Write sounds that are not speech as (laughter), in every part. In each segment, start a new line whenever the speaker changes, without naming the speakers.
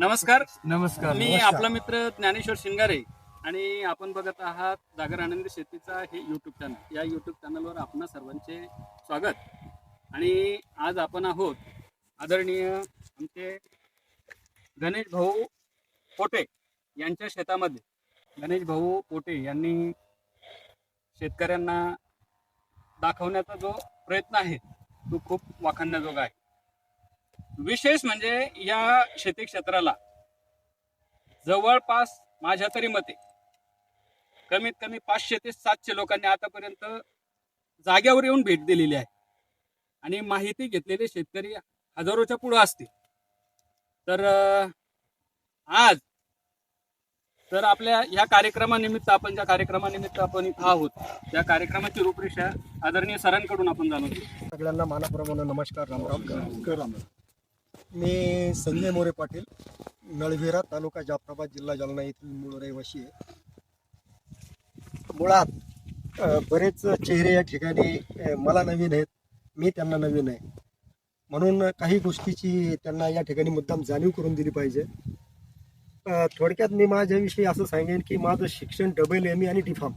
नमस्कार.
नमस्कार
मी. आपला मित्र ज्ञानेश्वर शिंगारे आणि आपण बघत आहात जागर आनंदी शेतीचा हे यूट्यूब चॅनल या यूट्यूब चॅनलवर आपणा सर्वांचे स्वागत. आणि आज आपण आहोत आदरणीय आमचे गणेश भाऊ पोटे यांच्या शेतामध्ये. गणेश भाऊ पोटे यांनी शेतकऱ्यांना दाखवण्याचा जो प्रयत्न आहे तो खूप वाखाणण्याजोगा आहे. विशेष म्हणजे या शेती क्षेत्राला जवळपास माझ्या तरी मते कमीत कमी पाचशे ते सातशे लोकांनी आतापर्यंत जाग्यावर येऊन भेट दिलेली आहे. आणि माहिती घेतलेले शेतकरी हजारोच्या पुढे असतील. तर आज तर आपल्या ह्या कार्यक्रमानिमित्त आपण ज्या कार्यक्रमानिमित्त आपण इथं आहोत त्या कार्यक्रमाची रूपरेषा आदरणीय सरांकडून आपण जाणून घेऊ.
सगळ्यांना मानाप्रमाणे नमस्कार रामराम. राम मी संजय मोरे पाटील नळविरा तालुका जाफराबाद जिल्हा जालना येथील मूळ रहिवासी आहे. मुळात बरेच चेहरे या ठिकाणी मला नवीन आहेत मी त्यांना नवीन आहे. म्हणून काही गोष्टीची त्यांना या ठिकाणी मुद्दाम जाणीव करून दिली पाहिजे. थोडक्यात मी माझ्याविषयी असं सांगेन की माझं शिक्षण डबल एम ए आणि डी फार्म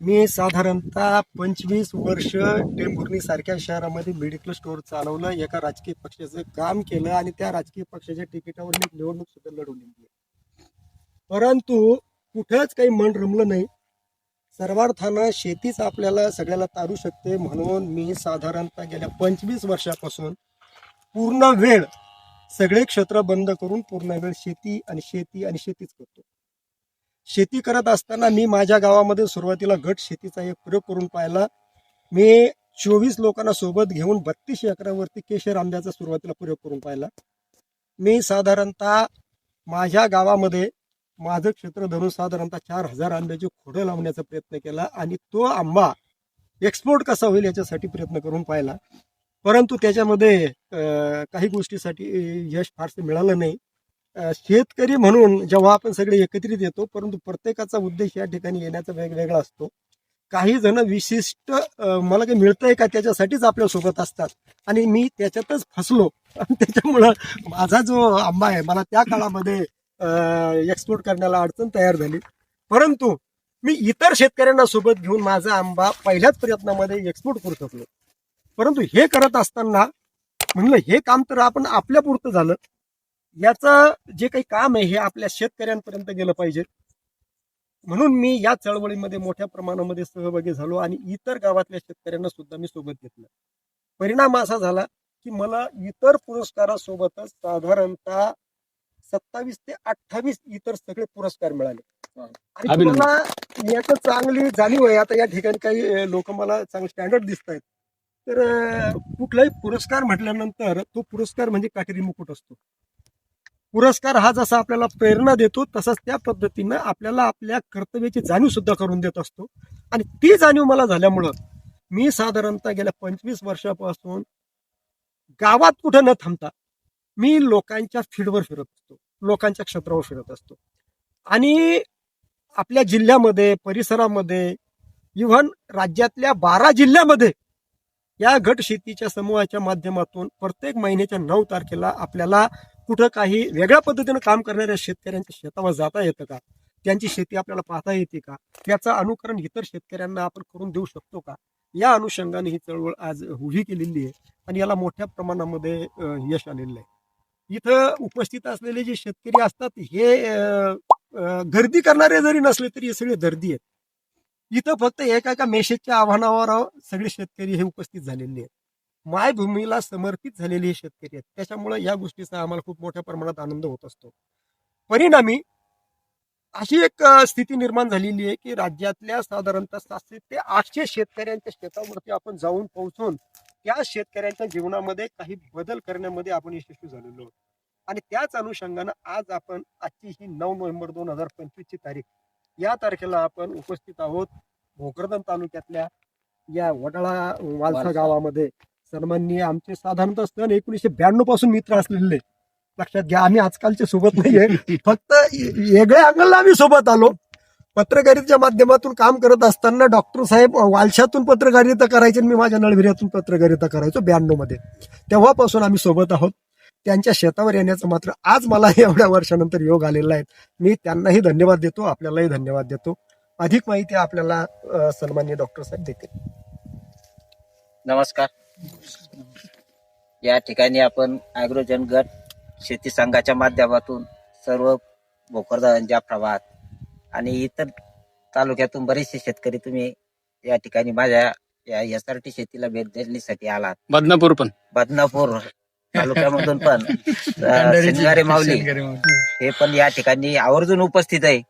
मी साधारणतः पंचवीस वर्ष टेंभुर्णी सारख्या शहरामध्ये मेडिकल स्टोअर चालवलं एका राजकीय पक्षाचं काम केलं आणि त्या राजकीय पक्षाच्या तिकिटावर मी निवडणूक सुद्धा लढवलेली आहे परंतु कुठंच काही मन रमलं नाही. सर्वार्थानं शेतीच आपल्याला सगळ्याला तारू शकते म्हणून मी साधारणतः गेल्या पंचवीस वर्षापासून पूर्ण वेळ सगळे क्षेत्र बंद करून पूर्ण वेळ शेती आणि शेती आणि शेतीच करतो. शेती करत असताना मी माझ्या गावामध्ये सुरुवातीला गट शेतीचा एक प्रयोग करून पाहिला. मी चोवीस लोकांना सोबत घेऊन बत्तीस एकरावरती केशर आंब्याचा सुरुवातीला प्रयोग करून पाहिला. मी साधारणतः माझ्या गावामध्ये माझं क्षेत्र धरून साधारणतः चार हजार आंब्याची खोडं लावण्याचा प्रयत्न केला आणि तो आंबा एक्सपोर्ट कसा होईल याच्यासाठी प्रयत्न करून पाहिला. परंतु त्याच्यामध्ये काही गोष्टीसाठी यश फारसं मिळालं नाही. शेतकरी म्हणून जेव्हा आपण सगळे एकत्रित येतो परंतु प्रत्येकाचा उद्देश या ठिकाणी येण्याचा वेगवेगळा असतो. काही जण विशिष्ट मला काही मिळतंय का त्याच्यासाठीच आपल्यासोबत असतात. आणि मी त्याच्यातच फसलो. आणि त्याच्यामुळं माझा जो आंबा आहे मला त्या काळामध्ये एक्सपोर्ट करण्याला अडचण तयार झाली. परंतु मी इतर शेतकऱ्यांना सोबत घेऊन माझा आंबा पहिल्याच प्रयत्नामध्ये एक्सपोर्ट करू शकलो. परंतु हे करत असताना म्हणलं हे काम तर आपण आपल्यापुरतं झालं. याचं जे काही काम आहे हे आपल्या शेतकऱ्यांपर्यंत गेलं पाहिजे. म्हणून मी या चळवळीमध्ये मोठ्या प्रमाणामध्ये सहभागी झालो आणि इतर गावातल्या शेतकऱ्यांना सुद्धा मी सोबत घेतलं. परिणाम असा झाला की मला इतर पुरस्कारासोबतच साधारणतः सत्तावीस ते अठ्ठावीस इतर सगळे पुरस्कार मिळाले. आणि. तुम्हाला याचं चांगली जाणीव आहे. आता या ठिकाणी काही लोक मला चांगले स्टँडर्ड दिसत आहेत. तर कुठलाही पुरस्कार म्हटल्यानंतर तो पुरस्कार म्हणजे काटेरी मुकुट असतो. पुरस्कार हा जसा आपल्याला प्रेरणा देतो तसंच त्या पद्धतीनं आपल्याला आपल्या कर्तव्याची जाणीव सुद्धा करून देत असतो. आणि ती जाणीव मला झाल्यामुळं मी साधारणतः गेल्या पंचवीस वर्षापासून गावात कुठं न थांबता मी लोकांच्या फील्डवर फिरत असतो लोकांच्या क्षेत्रावर फिरत असतो. आणि आपल्या जिल्ह्यामध्ये परिसरामध्ये इव्हन राज्यातल्या बारा जिल्ह्यामध्ये या गट शेतीच्या समूहाच्या माध्यमातून प्रत्येक महिन्याच्या नऊ तारखेला आपल्याला कुठं काही वेगळ्या पद्धतीनं काम करणाऱ्या शेतकऱ्यांच्या शेतावर जाता येतं का? त्यांची शेती आपल्याला पाहता येते का? त्याचं अनुकरण इतर शेतकऱ्यांना आपण करून देऊ शकतो का? या अनुषंगाने ही चळवळ आज उभी केलेली आहे आणि याला मोठ्या प्रमाणामध्ये यश आलेलं आहे. इथं उपस्थित असलेले जे शेतकरी असतात हे अं, गर्दी करणारे जरी नसले तरी हे सगळे दर्दी आहेत. इथं फक्त एका एका मेसेजच्या आव्हानावर सगळे शेतकरी हे उपस्थित झालेले आहेत. मायभूमीला समर्पित झालेले हे शेतकरी आहेत. त्याच्यामुळे या गोष्टीचा आम्हाला खूप मोठ्या प्रमाणात आनंद होत असतो. परिणामी अशी एक स्थिती निर्माण झालेली आहे की राज्यातल्या साधारणतः सातशे ते आठशे शेतकऱ्यांच्या शेतावरती आपण जाऊन पोहोचून त्या शेतकऱ्यांच्या जीवनामध्ये काही बदल करण्यामध्ये आपण यशस्वी झालेलो आहोत. आणि त्याच अनुषंगानं आज आपण आजची ही नऊ नोव्हेंबर दोन हजार पंचवीस ची तारीख या तारखेला आपण उपस्थित आहोत भोकरदन तालुक्यातल्या या वडाळा वालसा. गावामध्ये. सन्माननीय आमचे साधारणतः सन एकोणीसशे ब्याण्णवपासून मित्र असलेले. लक्षात घ्या आम्ही आजकालचे सोबत नाहीये. (laughs) फक्त वेगळ्या अँगलला आम्ही सोबत आलो. पत्रकारितेच्या माध्यमातून काम करत असताना डॉक्टर साहेब वालशातून पत्रकारिता करायचे आणि मी माझ्या नळविऱ्यातून पत्रकारिता करायचो ब्याण्णवमध्ये. तेव्हापासून आम्ही सोबत आहोत. त्यांच्या शेतावर येण्याचं मात्र आज मला (laughs) एवढ्या वर्षानंतर योग आलेला आहे. मी त्यांनाही धन्यवाद देतो आपल्यालाही धन्यवाद देतो. अधिक माहिती आपल्याला अ, सन्माननीय डॉक्टर साहेब देतील.
नमस्कार. या ठिकाणी आपण ॲग्रोजन गट शेती संघाच्या माध्यमातून सर्व भोकरदारांच्या प्रभात आणि इतर तालुक्यातून बरेचसे शेतकरी तुम्ही या ठिकाणी माझ्या या एस आर टी शेतीला भेट देण्यासाठी आलात.
बदनापूर पण.
बदनापूर तालुक्यामधून पण (laughs) अं, माऊली. हे पण या ठिकाणी आवर्जून उपस्थित आहे.